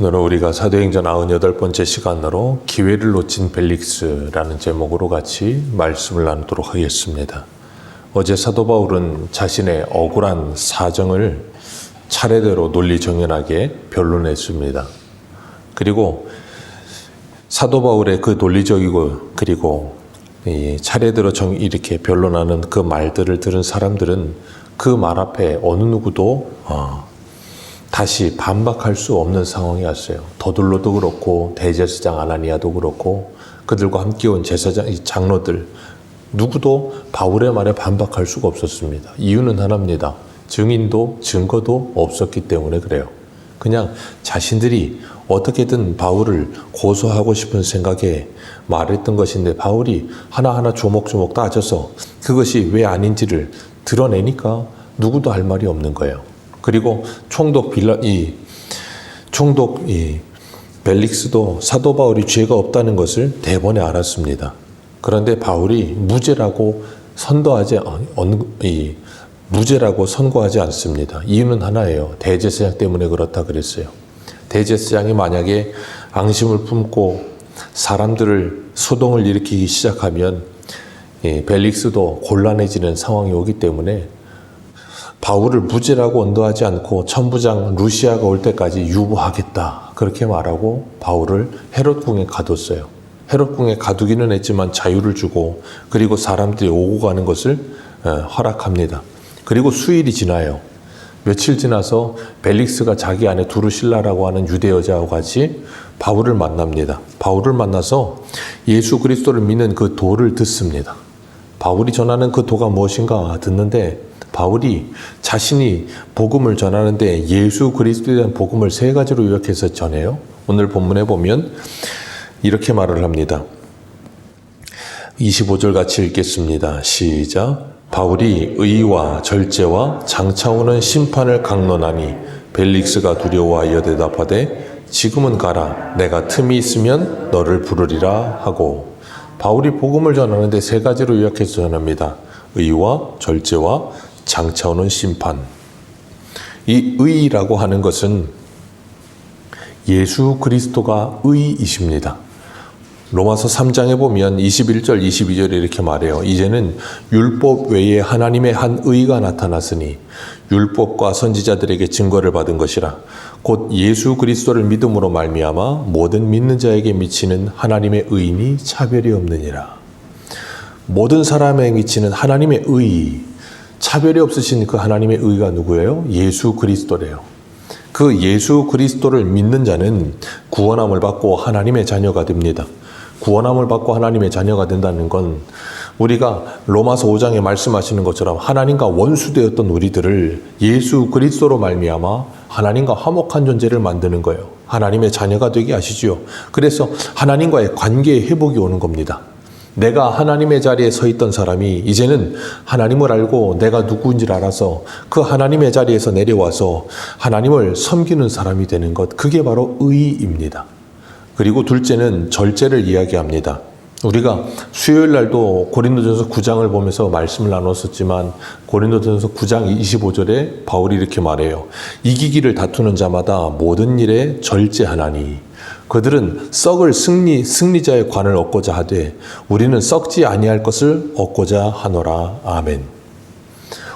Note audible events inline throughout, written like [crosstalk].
오늘은 우리가 사도행전 98번째 시간으로 기회를 놓친 벨릭스라는 제목으로 같이 말씀을 나누도록 하겠습니다. 어제 사도 바울은 자신의 억울한 사정을 차례대로 논리 정연하게 변론했습니다. 그리고 사도 바울의 그 논리적이고 그리고 이 차례대로 정 이렇게 변론하는 그 말들을 들은 사람들은 그 말 앞에 어느 누구도 어, 다시 반박할 수 없는 상황이 왔어요. 더둘로도 그렇고 대제사장 아나니아도 그렇고 그들과 함께 온 제사장 이 장로들 누구도 바울의 말에 반박할 수가 없었습니다. 이유는 하나입니다. 증인도 증거도 없었기 때문에 그래요. 그냥 자신들이 어떻게든 바울을 고소하고 싶은 생각에 말했던 것인데 바울이 하나하나 조목조목 따져서 그것이 왜 아닌지를 드러내니까 누구도 할 말이 없는 거예요. 그리고 총독 빌라 이 총독 이 벨릭스도 사도 바울이 죄가 없다는 것을 대번에 알았습니다. 그런데 바울이 무죄라고 선도하지 이 무죄라고 선고하지 않습니다. 이유는 하나예요. 대제사장 때문에 그렇다 그랬어요. 대제사장이 만약에 앙심을 품고 사람들을 소동을 일으키기 시작하면 이 벨릭스도 곤란해지는 상황이 오기 때문에 바울을 무죄라고 언도하지 않고 천부장 루시아가 올 때까지 유보하겠다 그렇게 말하고 바울을 헤롯 궁에 가뒀어요. 헤롯 궁에 가두기는 했지만 자유를 주고 그리고 사람들이 오고 가는 것을 어, 허락합니다. 그리고 수일이 지나요. 며칠 지나서 벨릭스가 자기 아내 두루실라라고 하는 유대 여자와 같이 바울을 만납니다. 바울을 만나서 예수 그리스도를 믿는 그 도를 듣습니다. 바울이 전하는 그 도가 무엇인가 듣는데 바울이 자신이 복음을 전하는데 예수 그리스도에 대한 복음을 세 가지로 요약해서 전해요. 오늘 본문에 보면 이렇게 말을 합니다. 25절 같이 읽겠습니다. 시작. 바울이 의와 절제와 장차 오는 심판을 강론하니 벨릭스가 두려워하여 대답하되 지금은 가라 내가 틈이 있으면 너를 부르리라 하고 바울이 복음을 전하는데 세 가지로 요약해서 전합니다. 의와 절제와 장차 오는 심판. 이 의라고 하는 것은 예수 그리스도가 의이십니다. 로마서 3장에 보면 21절, 22절에 이렇게 말해요. 이제는 율법 외에 하나님의 한 의가 나타났으니 율법과 선지자들에게 증거를 받은 것이라 곧 예수 그리스도를 믿음으로 말미암아 모든 믿는 자에게 미치는 하나님의 의인이 차별이 없느니라. 모든 사람에 미치는 하나님의 의, 차별이 없으신 그 하나님의 의가 누구예요? 예수 그리스도래요. 그 예수 그리스도를 믿는 자는 구원함을 받고 하나님의 자녀가 됩니다. 구원함을 받고 하나님의 자녀가 된다는 건 우리가 로마서 5장에 말씀하시는 것처럼 하나님과 원수되었던 우리들을 예수 그리스도로 말미암아 하나님과 화목한 존재를 만드는 거예요. 하나님의 자녀가 되게 하시지요. 그래서 하나님과의 관계의 회복이 오는 겁니다. 내가 하나님의 자리에 서 있던 사람이 이제는 하나님을 알고 내가 누구인지를 알아서 그 하나님의 자리에서 내려와서 하나님을 섬기는 사람이 되는 것, 그게 바로 의입니다. 그리고 둘째는 절제를 이야기합니다. 우리가 수요일 날도 고린도전서 9장을 보면서 말씀을 나눴었지만 고린도전서 9장 25절에 바울이 이렇게 말해요. 이기기를 다투는 자마다 모든 일에 절제하나니 그들은 썩을 승리 승리자의 관을 얻고자 하되 우리는 썩지 아니할 것을 얻고자 하노라. 아멘.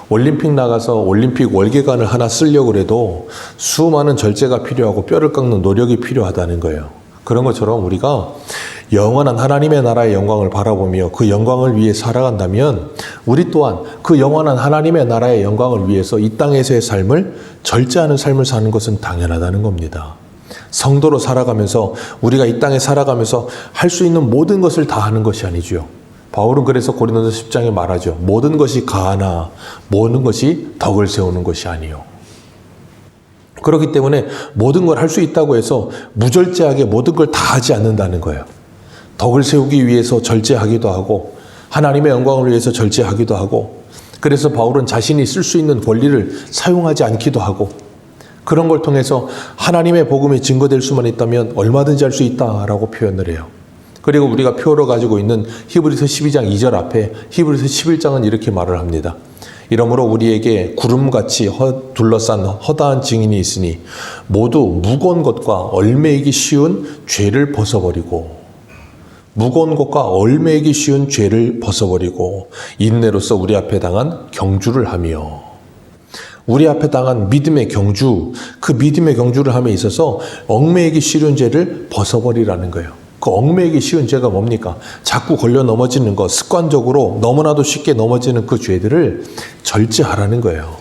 올림픽 나가서 올림픽 월계관을 하나 쓰려고 해도 수많은 절제가 필요하고 뼈를 깎는 노력이 필요하다는 거예요. 그런 것처럼 우리가 영원한 하나님의 나라의 영광을 바라보며 그 영광을 위해 살아간다면 우리 또한 그 영원한 하나님의 나라의 영광을 위해서 이 땅에서의 삶을 절제하는 삶을 사는 것은 당연하다는 겁니다. 성도로 살아가면서 우리가 이 땅에 살아가면서 할 수 있는 모든 것을 다 하는 것이 아니지요. 바울은 그래서 고린도서 10장에 말하죠. 모든 것이 가하나 모든 것이 덕을 세우는 것이 아니요. 그렇기 때문에 모든 걸 할 수 있다고 해서 무절제하게 모든 걸 다 하지 않는다는 거예요. 덕을 세우기 위해서 절제하기도 하고 하나님의 영광을 위해서 절제하기도 하고 그래서 바울은 자신이 쓸 수 있는 권리를 사용하지 않기도 하고 그런 걸 통해서 하나님의 복음이 증거될 수만 있다면 얼마든지 할 수 있다라고 표현을 해요. 그리고 우리가 표로 가지고 있는 히브리서 12장 2절 앞에 히브리서 11장은 이렇게 말을 합니다. 이러므로 우리에게 구름같이 허- 둘러싼 허다한 증인이 있으니 모두 무거운 것과 얼매이기 쉬운 죄를 벗어버리고 무거운 것과 얼매이기 쉬운 죄를 벗어버리고 인내로서 우리 앞에 당한 경주를 하며 우리 앞에 당한 믿음의 경주, 그 믿음의 경주를 함에 있어서 얽매이기 쉬운 죄를 벗어버리라는 거예요. 그 얽매이기 쉬운 죄가 뭡니까? 자꾸 걸려 넘어지는 것, 습관적으로 너무나도 쉽게 넘어지는 그 죄들을 절제하라는 거예요.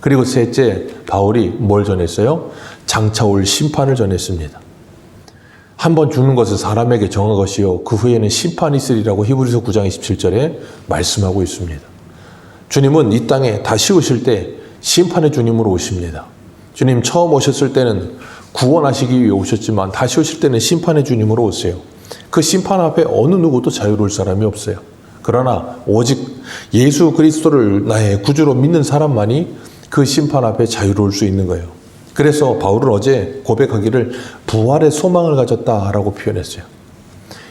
그리고 셋째, 바울이 뭘 전했어요? 장차 올 심판을 전했습니다. 한 번 죽는 것은 사람에게 정한 것이요. 그 후에는 심판이 있으리라고 히브리서 9장 27절에 말씀하고 있습니다. 주님은 이 땅에 다시 오실 때 심판의 주님으로 오십니다. 주님 처음 오셨을 때는 구원하시기 위해 오셨지만 다시 오실 때는 심판의 주님으로 오세요. 그 심판 앞에 어느 누구도 자유로울 사람이 없어요. 그러나 오직 예수 그리스도를 나의 구주로 믿는 사람만이 그 심판 앞에 자유로울 수 있는 거예요. 그래서 바울은 어제 고백하기를 부활의 소망을 가졌다라고 표현했어요.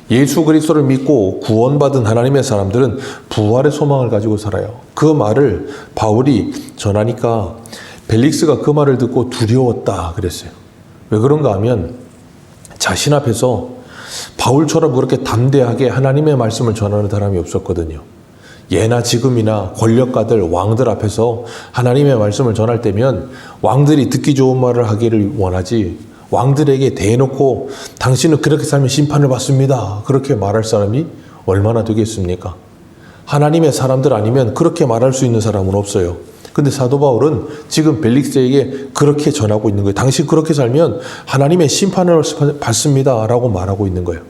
예수 그리스도를 믿고 구원받은 하나님의 사람들은 부활의 소망을 가지고 살아요. 그 말을 바울이 전하니까 벨릭스가 그 말을 듣고 두려웠다 그랬어요. 왜 그런가 하면 자신 앞에서 바울처럼 그렇게 담대하게 하나님의 말씀을 전하는 사람이 없었거든요. 예나 지금이나 권력가들, 왕들 앞에서 하나님의 말씀을 전할 때면 왕들이 듣기 좋은 말을 하기를 원하지 왕들에게 대놓고 당신은 그렇게 살면 심판을 받습니다. 그렇게 말할 사람이 얼마나 되겠습니까? 하나님의 사람들 아니면 그렇게 말할 수 있는 사람은 없어요. 근데 사도 바울은 지금 벨릭스에게 그렇게 전하고 있는 거예요. 당신 그렇게 살면 하나님의 심판을 받습니다. 라고 말하고 있는 거예요.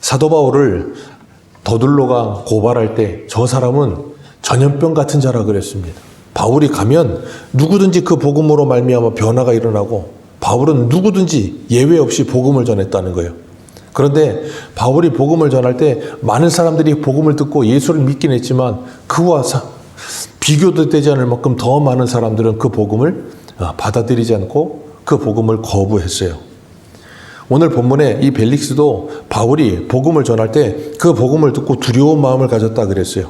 사도 바울을 더둘로가 고발할 때 저 사람은 전염병 같은 자라 그랬습니다. 바울이 가면 누구든지 그 복음으로 말미암아 변화가 일어나고 바울은 누구든지 예외 없이 복음을 전했다는 거예요. 그런데 바울이 복음을 전할 때 많은 사람들이 복음을 듣고 예수를 믿긴 했지만 그와 사- 비교도 되지 않을 만큼 더 많은 사람들은 그 복음을 아, 받아들이지 않고 그 복음을 거부했어요. 오늘 본문에 이 벨릭스도 바울이 복음을 전할 때 그 복음을 듣고 두려운 마음을 가졌다 그랬어요.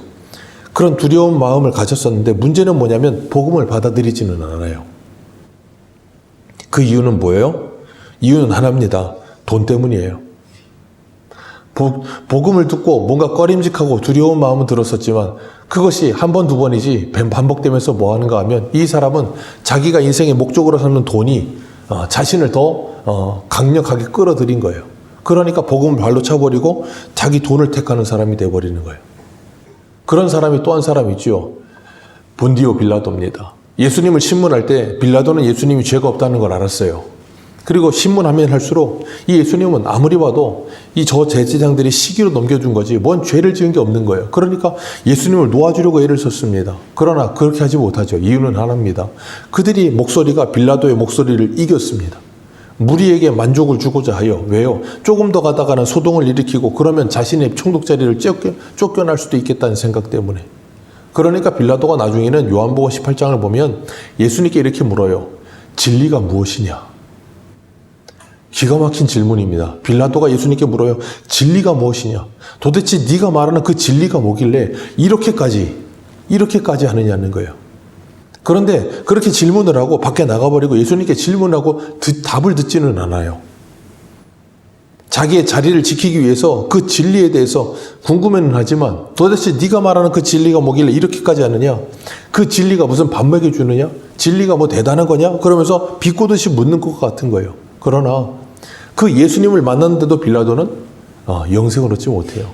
그런 두려운 마음을 가졌었는데 문제는 뭐냐면 복음을 받아들이지는 않아요. 그 이유는 뭐예요? 이유는 하나입니다. 돈 때문이에요. 복, 복음을 듣고 뭔가 꺼림직하고 두려운 마음은 들었었지만 그것이 한 번, 두 번이지 반복되면서 뭐 하는가 하면 이 사람은 자기가 인생의 목적으로 삼는 돈이 어, 자신을 더 어, 강력하게 끌어들인 거예요. 그러니까 복음을 발로 차버리고 자기 돈을 택하는 사람이 돼버리는 거예요. 그런 사람이 또 한 사람 있죠. 본디오 빌라도입니다. 예수님을 신문할 때 빌라도는 예수님이 죄가 없다는 걸 알았어요. 그리고 신문하면 할수록 이 예수님은 아무리 봐도 이 저 제사장들이 시기로 넘겨준 거지 뭔 죄를 지은 게 없는 거예요. 그러니까 예수님을 놓아주려고 애를 썼습니다. 그러나 그렇게 하지 못하죠. 이유는 하나입니다. 그들이 목소리가 빌라도의 목소리를 이겼습니다. 무리에게 만족을 주고자 하여 왜요? 조금 더 가다가는 소동을 일으키고 그러면 자신의 총독 자리를 쫓겨, 쫓겨날 수도 있겠다는 생각 때문에 그러니까 빌라도가 나중에는 요한복음 18장을 보면 예수님께 이렇게 물어요. 진리가 무엇이냐? 기가 막힌 질문입니다. 빌라도가 예수님께 물어요. 진리가 무엇이냐? 도대체 네가 말하는 그 진리가 뭐길래 이렇게까지 이렇게까지 하느냐는 거예요. 그런데 그렇게 질문을 하고 밖에 나가버리고 예수님께 질문하고 듣- 답을 듣지는 않아요. 자기의 자리를 지키기 위해서 그 진리에 대해서 궁금해는 하지만 도대체 네가 말하는 그 진리가 뭐길래 이렇게까지 하느냐? 그 진리가 무슨 밥 먹여 주느냐? 진리가 뭐 대단한 거냐? 그러면서 비꼬듯이 묻는 것 같은 거예요. 그러나 그 예수님을 만났는데도 빌라도는 어, 영생을 얻지 못해요.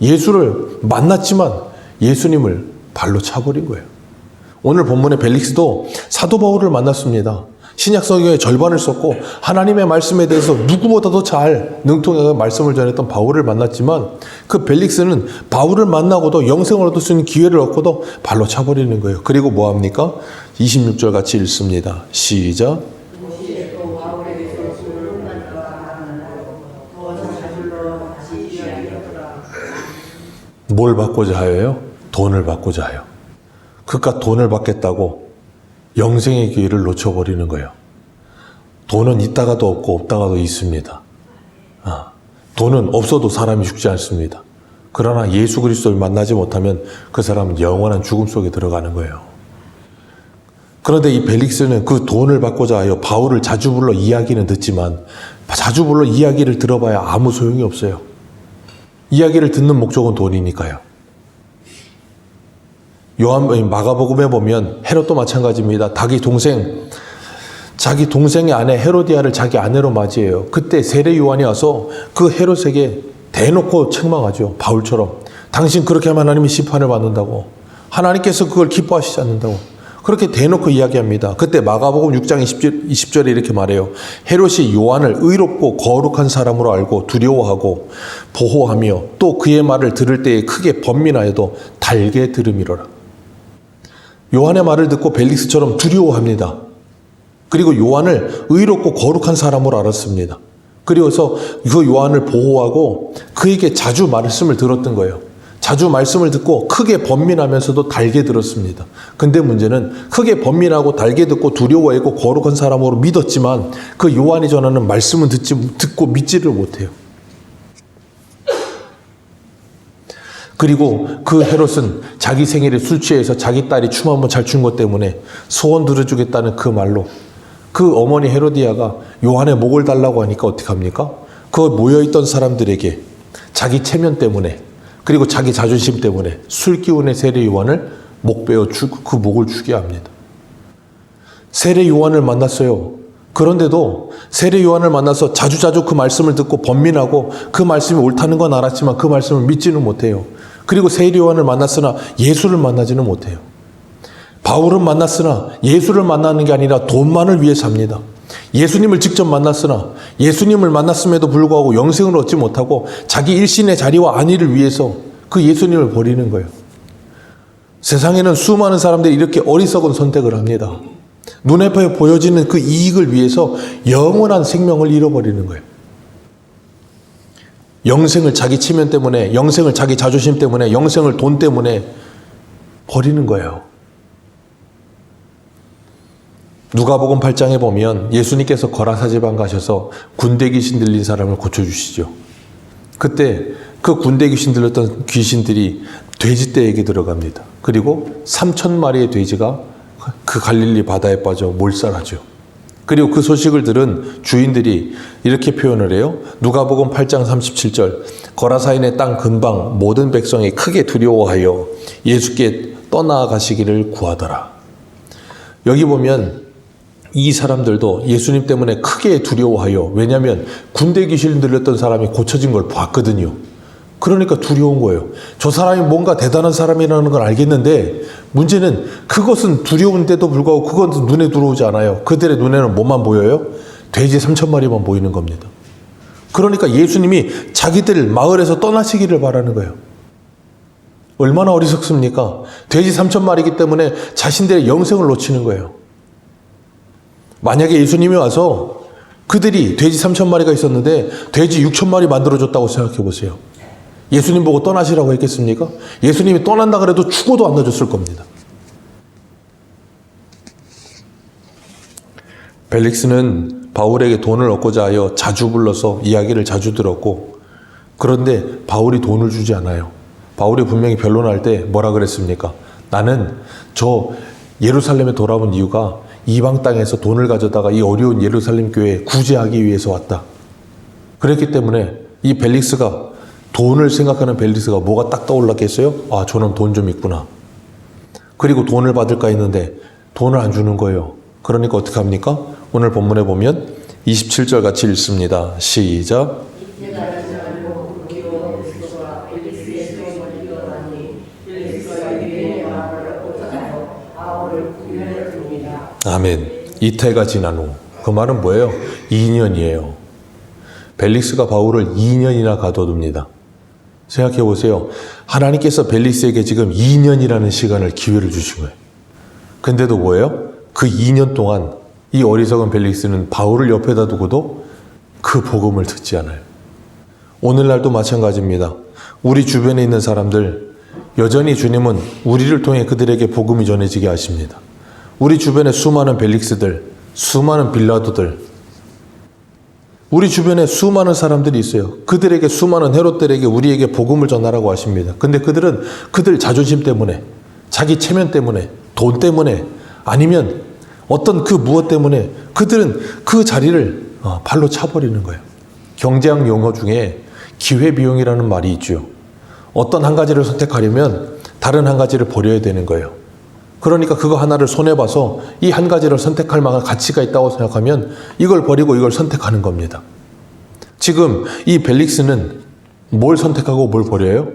예수를 만났지만 예수님을 발로 차버린 거예요. 오늘 본문의 벨릭스도 사도 바울을 만났습니다. 신약 성경의 절반을 썼고 하나님의 말씀에 대해서 누구보다도 잘 능통하게 말씀을 전했던 바울을 만났지만 그 벨릭스는 바울을 만나고도 영생을 얻을 수 있는 기회를 얻고도 발로 차버리는 거예요. 그리고 뭐 합니까? 26절 같이 읽습니다. 시작. 뭘 받고자 하여요? 돈을 받고자 해요. 그깟 돈을 받겠다고 영생의 기회를 놓쳐버리는 거예요. 돈은 있다가도 없고 없다가도 있습니다. 아, 돈은 없어도 사람이 죽지 않습니다. 그러나 예수 그리스도를 만나지 못하면 그 사람은 영원한 죽음 속에 들어가는 거예요. 그런데 이 벨릭스는 그 돈을 받고자 하여 바울을 자주 불러 이야기는 듣지만 자주 불러 이야기를 들어봐야 아무 소용이 없어요. 이야기를 듣는 목적은 돈이니까요. 요한 마가복음에 보면 헤롯도 마찬가지입니다. 자기 동생 자기 동생의 아내 헤로디아를 자기 아내로 맞이해요. 그때 세례 요한이 와서 그 헤롯에게 대놓고 책망하죠. 바울처럼 당신 그렇게 하면 하나님이 심판을 받는다고 하나님께서 그걸 기뻐하시지 않는다고 그렇게 대놓고 이야기합니다. 그때 마가복음 6장 20절, 20절에 이렇게 말해요. 헤롯이 요한을 의롭고 거룩한 사람으로 알고 두려워하고 보호하며 또 그의 말을 들을 때에 크게 번민하여도 달게 들음이로라. 요한의 말을 듣고 벨릭스처럼 두려워합니다. 그리고 요한을 의롭고 거룩한 사람으로 알았습니다. 그리고서 그 요한을 보호하고 그에게 자주 말씀을 들었던 거예요. 자주 말씀을 듣고 크게 번민하면서도 달게 들었습니다. 근데 문제는 크게 번민하고 달게 듣고 두려워하고 거룩한 사람으로 믿었지만 그 요한이 전하는 말씀은 듣지, 듣고 믿지를 못해요. 그리고 그 헤롯은 자기 생일에 술 취해서 자기 딸이 춤 한번 잘 춘 것 때문에 소원 들어주겠다는 그 말로 그 어머니 헤로디아가 요한의 목을 달라고 하니까 어떡합니까? 그 모여있던 사람들에게 자기 체면 때문에 그리고 자기 자존심 때문에 술 기운의 세례 요한을 목 베어 주고 그 목을 주게 합니다. 세례 요한을 만났어요. 그런데도 세례 요한을 만나서 자주자주 그 말씀을 듣고 번민하고 그 말씀이 옳다는 건 알았지만 그 말씀을 믿지는 못해요. 그리고 세례 요한을 만났으나 예수를 만나지는 못해요. 바울은 만났으나 예수를 만나는 게 아니라 돈만을 위해 삽니다. 예수님을 직접 만났으나 예수님을 만났음에도 불구하고 영생을 얻지 못하고 자기 일신의 자리와 안위를 위해서 그 예수님을 버리는 거예요. 세상에는 수많은 사람들이 이렇게 어리석은 선택을 합니다. 눈에 보여지는 그 이익을 위해서 영원한 생명을 잃어버리는 거예요. 영생을 자기 치면 때문에, 영생을 자기 자존심 때문에, 영생을 돈 때문에 버리는 거예요. 누가복음 8장에 보면 예수님께서 거라사 지방 가셔서 군대 귀신 들린 사람을 고쳐 주시죠. 그때 그 군대 귀신 들렸던 귀신들이 돼지떼에게 들어갑니다. 그리고 3천 마리의 돼지가 그 갈릴리 바다에 빠져 몰살하죠. 그리고 그 소식을 들은 주인들이 이렇게 표현을 해요. 누가복음 8장 37절. 거라사인의 땅 근방 모든 백성이 크게 두려워하여 예수께 떠나가시기를 구하더라. 여기 보면 이 사람들도 예수님 때문에 크게 두려워하여 왜냐하면 군대 귀신 들렸던 사람이 고쳐진 걸 봤거든요. 그러니까 두려운 거예요. 저 사람이 뭔가 대단한 사람이라는 걸 알겠는데 문제는 그것은 두려운데도 불구하고 그건 눈에 들어오지 않아요. 그들의 눈에는 뭐만 보여요? 돼지 3천 마리만 보이는 겁니다. 그러니까 예수님이 자기들 마을에서 떠나시기를 바라는 거예요. 얼마나 어리석습니까? 돼지 3천 마리이기 때문에 자신들의 영생을 놓치는 거예요. 만약에 예수님이 와서 그들이 돼지 3천 마리가 있었는데 돼지 6천 마리 만들어줬다고 생각해 보세요. 예수님 보고 떠나시라고 했겠습니까? 예수님이 떠난다 그래도 죽어도 안 놔줬을 겁니다. 벨릭스는 바울에게 돈을 얻고자 하여 자주 불러서 이야기를 자주 들었고 그런데 바울이 돈을 주지 않아요. 바울이 분명히 변론할 때 뭐라 그랬습니까? 나는 저 예루살렘에 돌아온 이유가 이방 땅에서 돈을 가져다가 이 어려운 예루살렘 교회에 구제하기 위해서 왔다. 그랬기 때문에 이 벨릭스가 돈을 생각하는 벨릭스가 뭐가 딱 떠올랐겠어요? 아, 저놈 돈좀 있구나. 그리고 돈을 받을까 했는데 돈을 안 주는 거예요. 그러니까 어떻게 합니까? 오늘 본문에 보면 27절 같이 읽습니다. 시작. 아멘. 이태가 지난 후. 그 말은 뭐예요? 2년이에요. 벨릭스가 바울을 2년이나 가둬둡니다. 생각해 보세요. 하나님께서 벨릭스에게 지금 2년이라는 시간을 기회를 주신 거예요. 근데도 뭐예요? 그 2년 동안 이 어리석은 벨릭스는 바울을 옆에다 두고도 그 복음을 듣지 않아요. 오늘날도 마찬가지입니다. 우리 주변에 있는 사람들, 여전히 주님은 우리를 통해 그들에게 복음이 전해지게 하십니다. 우리 주변에 수많은 벨릭스들, 수많은 빌라도들, 우리 주변에 수많은 사람들이 있어요. 그들에게 수많은 헤롯들에게 우리에게 복음을 전하라고 하십니다. 근데 그들은 그들 자존심 때문에, 자기 체면 때문에, 돈 때문에, 아니면 어떤 그 무엇 때문에 그들은 그 자리를 어, 발로 차버리는 거예요. 경제학 용어 중에 기회비용이라는 말이 있죠. 어떤 한 가지를 선택하려면 다른 한 가지를 버려야 되는 거예요. 그러니까 그거 하나를 손해봐서 이 한 가지를 선택할 만한 가치가 있다고 생각하면 이걸 버리고 이걸 선택하는 겁니다. 지금 이 벨릭스는 뭘 선택하고 뭘 버려요?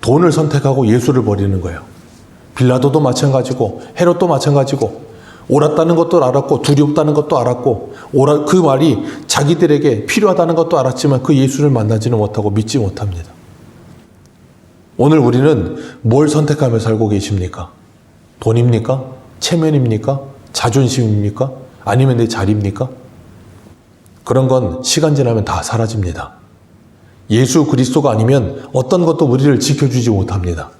돈을 선택하고 예수를 버리는 거예요. 빌라도도 마찬가지고 헤롯도 마찬가지고 옳았다는 것도 알았고 두렵다는 것도 알았고 그 말이 자기들에게 필요하다는 것도 알았지만 그 예수를 만나지는 못하고 믿지 못합니다. 오늘 우리는 뭘 선택하며 살고 계십니까? 돈입니까? 체면입니까? 자존심입니까? 아니면 내 자리입니까? 그런 건 시간 지나면 다 사라집니다. 예수 그리스도가 아니면 어떤 것도 우리를 지켜주지 못합니다.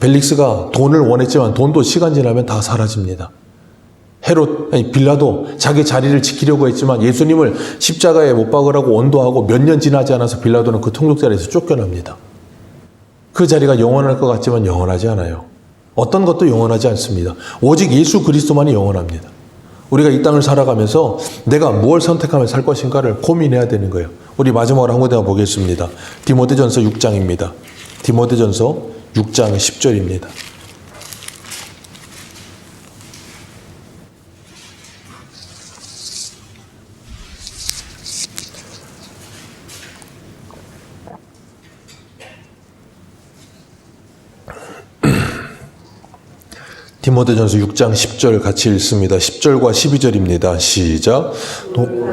벨릭스가 돈을 원했지만 돈도 시간 지나면 다 사라집니다. 헤롯, 아니 빌라도 자기 자리를 지키려고 했지만 예수님을 십자가에 못 박으라고 원도하고 몇 년 지나지 않아서 빌라도는 그 통독 자리에서 쫓겨납니다. 그 자리가 영원할 것 같지만 영원하지 않아요. 어떤 것도 영원하지 않습니다. 오직 예수 그리스도만이 영원합니다. 우리가 이 땅을 살아가면서 내가 무엇을 선택하며 살 것인가를 고민해야 되는 거예요. 우리 마지막으로 한 군데 보겠습니다. 디모데전서 6장입니다. 디모데전서 6장 10절입니다. 디모데전서 6장 10절 같이 읽습니다. 10절과 12절입니다. 시작. 도- [clears throat]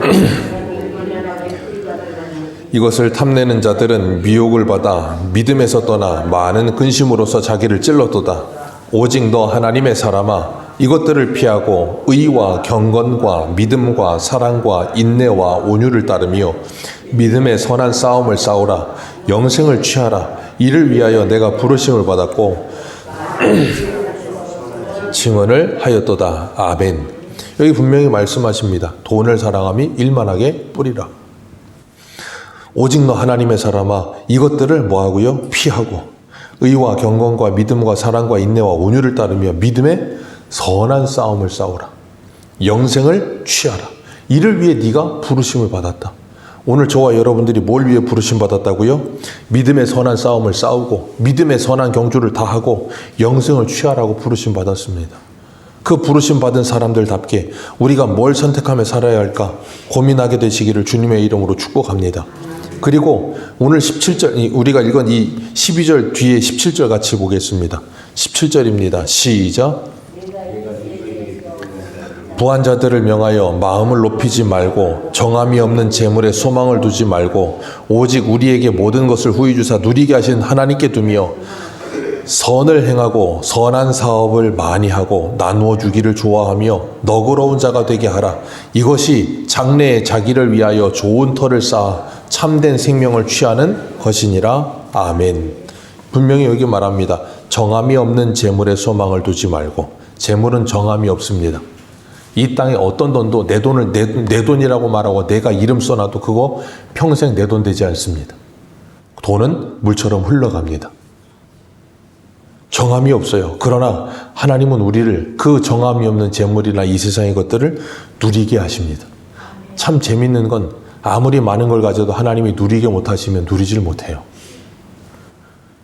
이것을 탐내는 자들은 미혹을 받아 믿음에서 떠나 많은 근심으로서 자기를 찔렀도다. 오직 너 하나님의 사람아 이것들을 피하고 의와 경건과 믿음과 사랑과 인내와 온유를 따르며 믿음의 선한 싸움을 싸우라 영생을 취하라 이를 위하여 내가 부르심을 받았고 [clears throat] 증언을 하였도다. 아멘. 여기 분명히 말씀하십니다. 돈을 사랑함이 일만하게 뿌리라. 오직 너 하나님의 사람아 이것들을 뭐하고요? 피하고 의와 경건과 믿음과 사랑과 인내와 온유를 따르며 믿음의 선한 싸움을 싸우라. 영생을 취하라. 이를 위해 네가 부르심을 받았다. 오늘 저와 여러분들이 뭘 위해 부르심 받았다고요? 믿음의 선한 싸움을 싸우고 믿음의 선한 경주를 다하고 영생을 취하라고 부르심 받았습니다. 그 부르심 받은 사람들답게 우리가 뭘 선택하며 살아야 할까 고민하게 되시기를 주님의 이름으로 축복합니다. 그리고 오늘 17절 우리가 읽은 이 12절 뒤에 17절 같이 보겠습니다. 17절입니다. 시작. 부한 자들을 명하여 마음을 높이지 말고 정함이 없는 재물에 소망을 두지 말고 오직 우리에게 모든 것을 후히 주사 누리게 하신 하나님께 두며 선을 행하고 선한 사업을 많이 하고 나누어 주기를 좋아하며 너그러운 자가 되게 하라. 이것이 장래에 자기를 위하여 좋은 터를 쌓아 참된 생명을 취하는 것이니라. 아멘. 분명히 여기 말합니다. 정함이 없는 재물에 소망을 두지 말고 재물은 정함이 없습니다. 이 땅에 어떤 돈도 내 돈을 내, 내 돈이라고 말하고 내가 이름 써놔도 그거 평생 내 돈 되지 않습니다. 돈은 물처럼 흘러갑니다. 정함이 없어요. 그러나 하나님은 우리를 그 정함이 없는 재물이나 이 세상의 것들을 누리게 하십니다. 참 재밌는 건 아무리 많은 걸 가져도 하나님이 누리게 못하시면 누리질 못해요.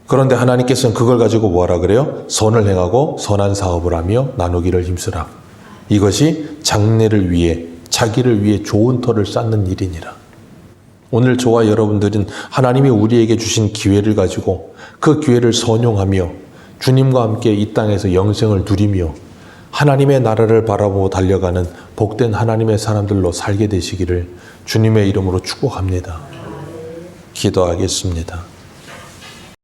그런데 하나님께서는 그걸 가지고 뭐하라 그래요? 선을 행하고 선한 사업을 하며 나누기를 힘쓰라. 이것이 장래를 위해 자기를 위해 좋은 터를 쌓는 일이니라. 오늘 저와 여러분들은 하나님이 우리에게 주신 기회를 가지고 그 기회를 선용하며 주님과 함께 이 땅에서 영생을 누리며 하나님의 나라를 바라보고 달려가는 복된 하나님의 사람들로 살게 되시기를 주님의 이름으로 축복합니다. 기도하겠습니다.